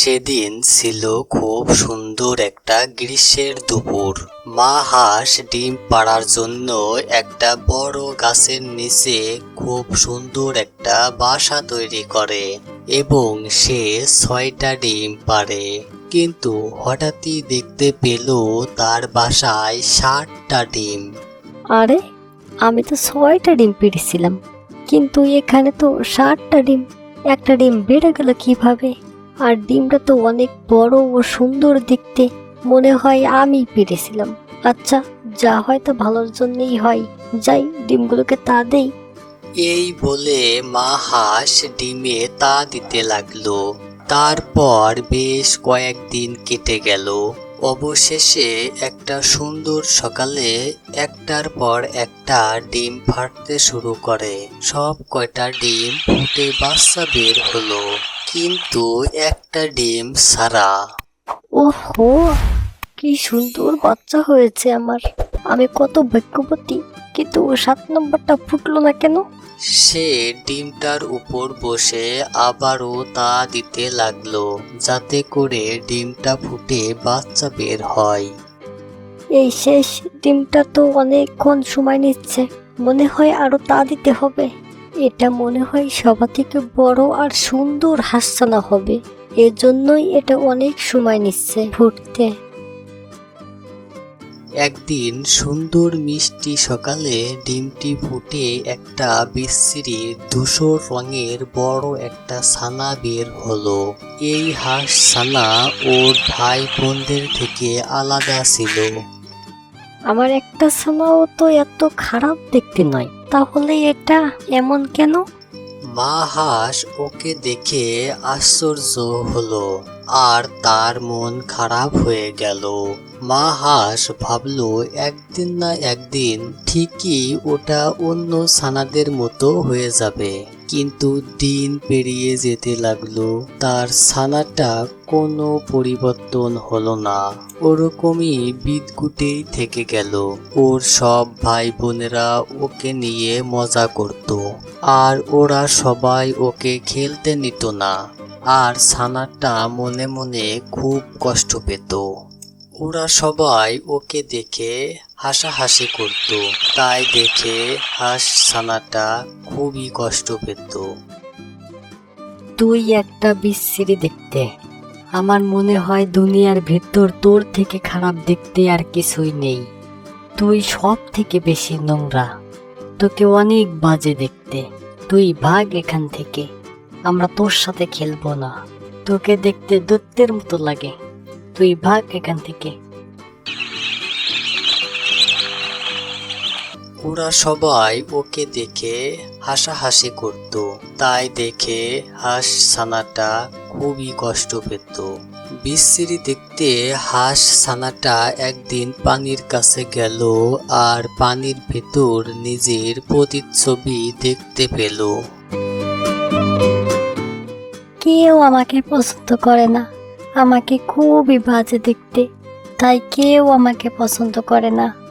সেদিন ছিল খুব সুন্দর একটা গ্রীষ্মের দুপুর। মা হাঁস ডিম পাড়ার জন্য একটা বড় গাছের নিচে খুব সুন্দর একটা বাসা তৈরি করে এবং সে ছয়টা ডিম পাড়ে। কিন্তু হঠাৎই দেখতে পেল তার বাসায় ষাটটা ডিম। আরে, আমি তো ছয়টা ডিম পেড়েছিলাম, কিন্তু এখানে তো ষাটটা ডিম, একটা ডিম বেড়ে গেল কীভাবে? আর ডিমটা তো অনেক বড় ও সুন্দর দেখতে। মনে হয় আমি পেরেছিলাম। আচ্ছা যা হয় হয়তো ভালোর জন্যই হয়। যাই, ডিমগুলোকে তা দেই। এই বলে মা হাঁস ডিমে তা দিতে লাগল। তারপর বেশ কয়েকদিন কেটে গেল। অবশেষে একটা সুন্দর সকালে একটার পর একটা ডিম ফাটতে শুরু করে। সব কয়টা ডিম ফুটে বাচ্চা বের হলো। কিন্তু একটা ডিম সারা ওহো কি সুন্দর বাচ্চা হয়েছে আমার। আমি কত ভাগ্যবতী কিন্তু ও সাত নম্বরটা ফুটলো না কেন? সে ডিমটার উপর বসে আবারও তা দিতে লাগল যাতে করে ডিমটা ফুটে বাচ্চা বের হয়। এই শেষ ডিমটা তো অনেকক্ষণ সময় নিচ্ছে। মনে হয় আরও তা দিতে হবে। এটা মনে হয় সবার থেকে বড় আর সুন্দর হাসছানা হবে। এজন্যই এটা অনেক সময় নিচ্ছে ফুটতে একদিন সুন্দর মিষ্টি সকালে ডিমটি ফুটে একটা বিশ্রী ধূসর রঙের বড় একটা ছানা বের হলো। এই হাঁস ছানা ওর ভাই বোনদের থেকে আলাদা ছিল। আমার একটা ছানাও তো এত খারাপ দেখতে নয়। তাহলে এটা এমন কেন? মা হাঁস ওকে দেখে আশ্চর্য হলো আর তার মন খারাপ হয়ে গেল। মা হাঁস ভাবলো, একদিন না একদিন ঠিকই ওটা অন্য ছানাদের মতো হয়ে যাবে। কিন্তু দিন পেরিয়ে যেতে লাগল। তার ছানাটা কোনো পরিবর্তন হলো না। ওরকমই বিদকুটেই থেকে গেল। ওর সব ভাই বোনেরা ওকে নিয়ে মজা করত। আর ওরা সবাই ওকে খেলতে নিত না। আর ছানাটা মনে মনে খুব কষ্ট পেত। ওরা সবাই ওকে দেখে হাসাহাসি করত। তাই দেখে হাস ছানাটা খুবই কষ্ট পেত। তুই একটা বিশ্রী দেখতে। আমার মনে হয় দুনিয়ার ভেতর তোর থেকে খারাপ দেখতে আর কিছুই নেই। তুই সব থেকে বেশি নোংরা। তোকে অনেক বাজে দেখতে। তুই ভাগ এখান থেকে। আমরা তোর সাথে খেলব না। তোকে দেখতে দত্তের মতো লাগে। তুই ভাগ এখান থেকে। ওরা সবাই ওকে দেখে হাসাহাসি করত। তাই দেখে হাঁস ছানাটা খুবই কষ্ট পেত। বিশ্রী দেখতে হাঁস ছানাটা একদিন পানির কাছে গেল আর পানির ভেতর নিজের প্রতিচ্ছবি দেখতে পেল। কেউ আমাকে পছন্দ করে না। আমাকে খুবই বাজে দেখতে। তাই কেউ আমাকে পছন্দ করে না।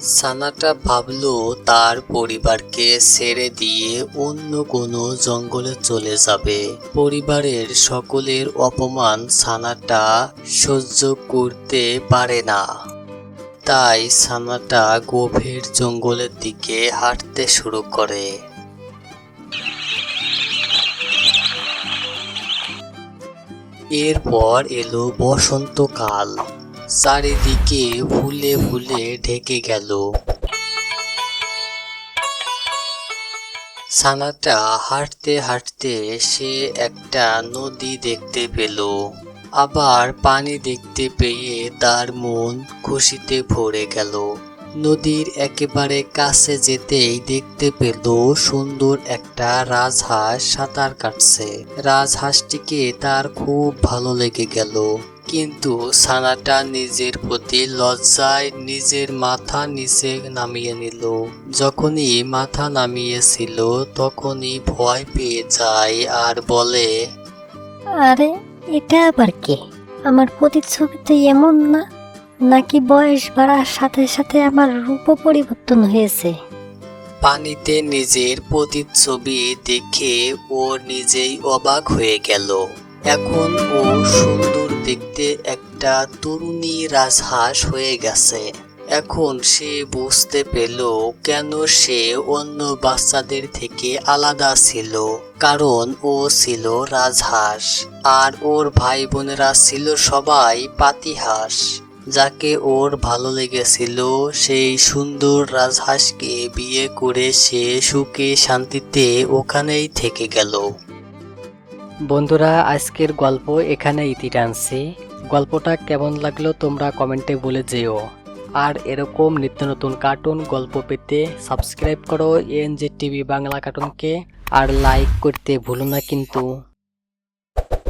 সানাটা ভাবল তার পরিবারকে ছেড়ে দিয়ে অন্য কোনো জঙ্গলে চলে যাবে। পরিবারের সকলের অপমান সানাটা সহ্য করতে পারে না। তাই সানাটা গভীর জঙ্গলের দিকে হাঁটতে শুরু করে। এরপর এলো বসন্তকাল। চারিদিকে ফুলে ফুলে ঢেকে গেল। ছানাটা হাঁটতে হাঁটতে সে একটা নদী দেখতে পেল। আবার পানি দেখতে পেয়ে তার মন খুশিতে ভরে গেল। নদীর একেবারে কাছে যেতেই দেখতে পেল সুন্দর একটা রাজহাঁস সাঁতার কাটছে। রাজহাঁসটিকে তার খুব ভালো লেগে গেল। কিন্তু ছানাটা নিজের প্রতি লজ্জায় নিজের মাথা নিচে নামিয়ে নিল। যখনই মাথা নামিয়েছিল তখনই ভয় পেয়ে যায় আর বলে আরে এটা আবার কে? আমার প্রতিচ্ছবিতে এমন না? নাকি বয়স বাড়ার সাথে সাথে আমার রূপ পরিবর্তন হয়েছে? পানিতে নিজের প্রতিচ্ছবি দেখে ও নিজেই অবাক হয়ে গেল। এখন ও সুন্দর একটা তরুণী রাজহাঁস হয়ে গেছে। এখন সে বুঝতে পেল কেন সে অন্য বাচ্চাদের থেকে আলাদা ছিল, কারণ ও ছিল রাজহাঁস, আর ওর ভাই বোনেরা ছিল সবাই পাতিহাঁস। যাকে ওর ভালো লেগেছিল, সেই সুন্দর রাজহাঁসকে বিয়ে করে সে সুখে শান্তিতে ওখানেই থেকে গেল। বন্ধুরা, আজকের গল্প এখানে ইতি টানছি। গল্পটা কেমন লাগল তোমরা কমেন্টে বলে যেও। আর এরকম নিত্য নতুন কার্টুন গল্প পেতে সাবস্ক্রাইব করো এনজে টিভি বাংলা কার্টুনকে আর লাইক করতে ভুলো না কিন্তু।